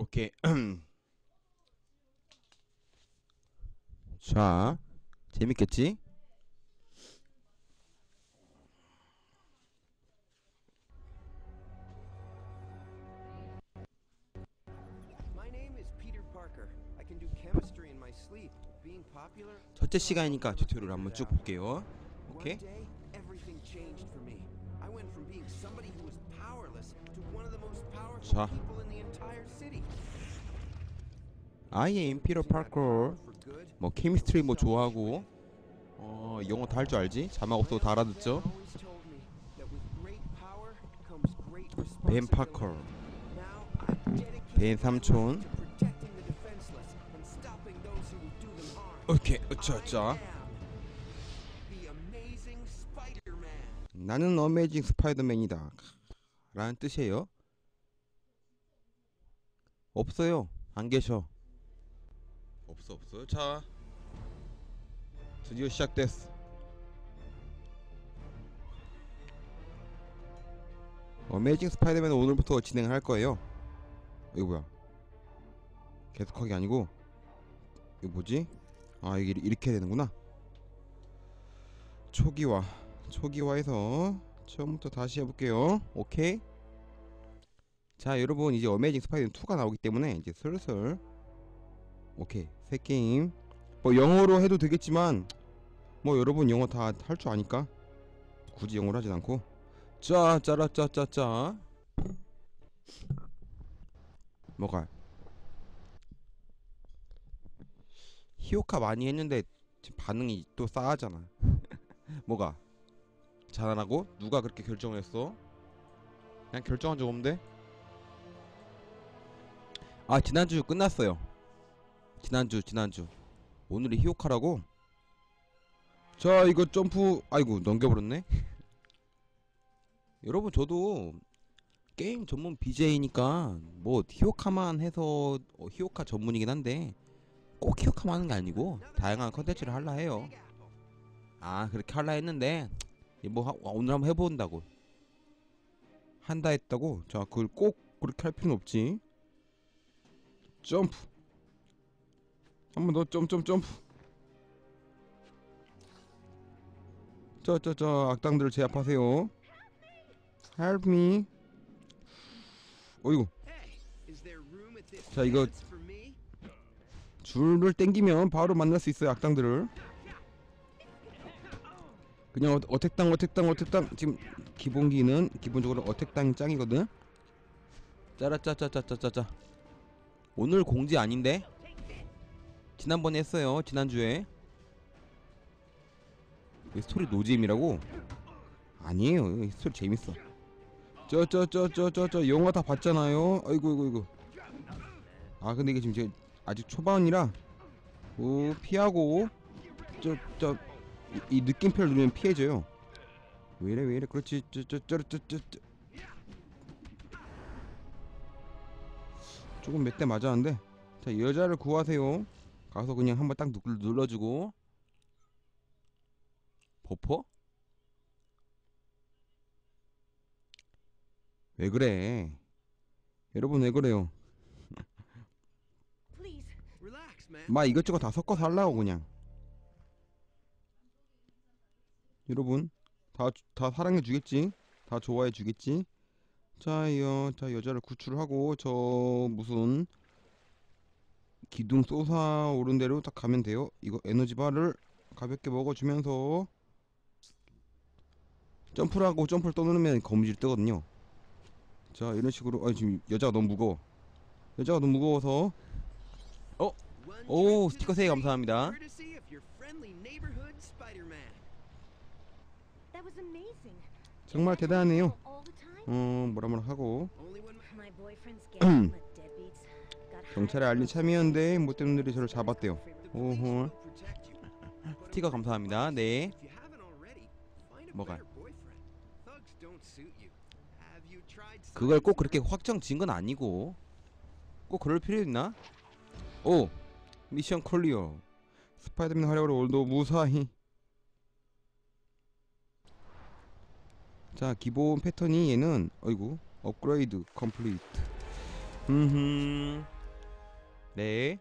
오케이. 자, 재밌겠지? 첫째 시간이니까 튜토리얼 한번 쭉 볼게요. 오케이? One Parker. For good. 뭐 케미스트리 뭐 좋아하고 어 영어 다 할 줄 알지? 자막 없어도 다 알아듣죠? 벤. 파커, 벤 삼촌. 오케이, 어쩌자. 나는 어메이징 스파이더맨이다. 라는 뜻이에요. 없어요. 안 계셔. 없어 없어요. 자, 드디어 시작됐어. 어메이징 스파이더맨 오늘부터 진행을 할 거예요. 이거 뭐야? 계속하기 아니고 이거 뭐지? 아 이게 이렇게 되는구나. 초기화 초기화해서 처음부터 다시 해볼게요 오케이 자 여러분 이제 어메이징 스파이더맨 2가 나오기 때문에 이제 슬슬 오케이 새 게임. 뭐 영어로 해도 되겠지만 뭐 여러분 영어 다 할 줄 아니까? 굳이 영어로 하진 않고. 짜 짜라 짜짜짜. 뭐가? 히오카 많이 했는데 지금 반응이 또 싸하잖아. 뭐가? 잘하라고? 누가 그렇게 결정을 했어? 그냥 결정한 적 없는데? 아 지난주 끝났어요 지난주 지난주. 오늘이 히오카라고? 자 이거 점프 아이고 넘겨버렸네. 여러분 저도 게임 전문 BJ니까 뭐 히오카만 해서 어, 히오카 전문이긴 한데 꼭 히오카만 하는 게 아니고 다양한 컨텐츠를 할라 해요. 아 그렇게 할라 했는데 뭐 하- 오늘 한번 해본다고. 한다 했다고? 자 그걸 꼭 그렇게 할 필요는 없지. 점프 한 번 더 점점 점프 저저저 악당들을 제압하세요. Help me. 어이구. 자, 이거-? 줄을 땡기면 바로 만날 수 있어요 악당들을. 그냥 어, 어택당 어택당 어택당. 지금 기본기는 기본적으로 어택당이 짱이거든. 짜라짜짜짜짜짜짜. 오늘 공지 아닌데 지난번에 했어요 지난주에. 이 스토리 노잼이라고? 아니에요 이 스토리 재밌어. 저 저 저 저 저 저 영화 다 봤잖아요. 아이고 아이고 아이고. 아 근데 이게 지금 제 아직 초반이라 오 피하고 저저 이, 이 느낌표를 누르면 피해져요. 왜이래 왜이래? 그렇지. 저 저 저 저 저. 조금 몇 대 맞았는데. 자 여자를 구하세요 가서 그냥 한번 딱 눌- 눌러주고. 버퍼? 왜 그래? 여러분 왜 그래요. 막 이것저것 다 섞어서 하려고 그냥. 여러분 다 다 사랑해 주겠지? 다 좋아해 주겠지? 자요 자 여자를 구출하고 저 무슨 기둥 솟아오른 대로 딱 가면 돼요. 이거 에너지 바를 가볍게 먹어주면서 점프를 하고 점프를 떠누르면 거미줄 뜨거든요. 자 이런 식으로. 아 지금 여자가 너무 무거워. 여자가 너무 무거워서. One 오, 스티커 the 세개 city, 감사합니다. 정말 time? 어 뭐라 뭐라 하고 경찰에 알린 참이었는데 못된 놈들이 저를 잡았대요 오호 스티커 감사합니다 네 뭐가? 그걸 꼭 그렇게 확정 지은 건 아니고 꼭 그럴 필요 있나? 오 미션 클리어 스파이더맨 활약으로 오늘도 무사히 자 기본 패턴이 얘는 어이구 업그레이드 컴플리트 흠흠. 네.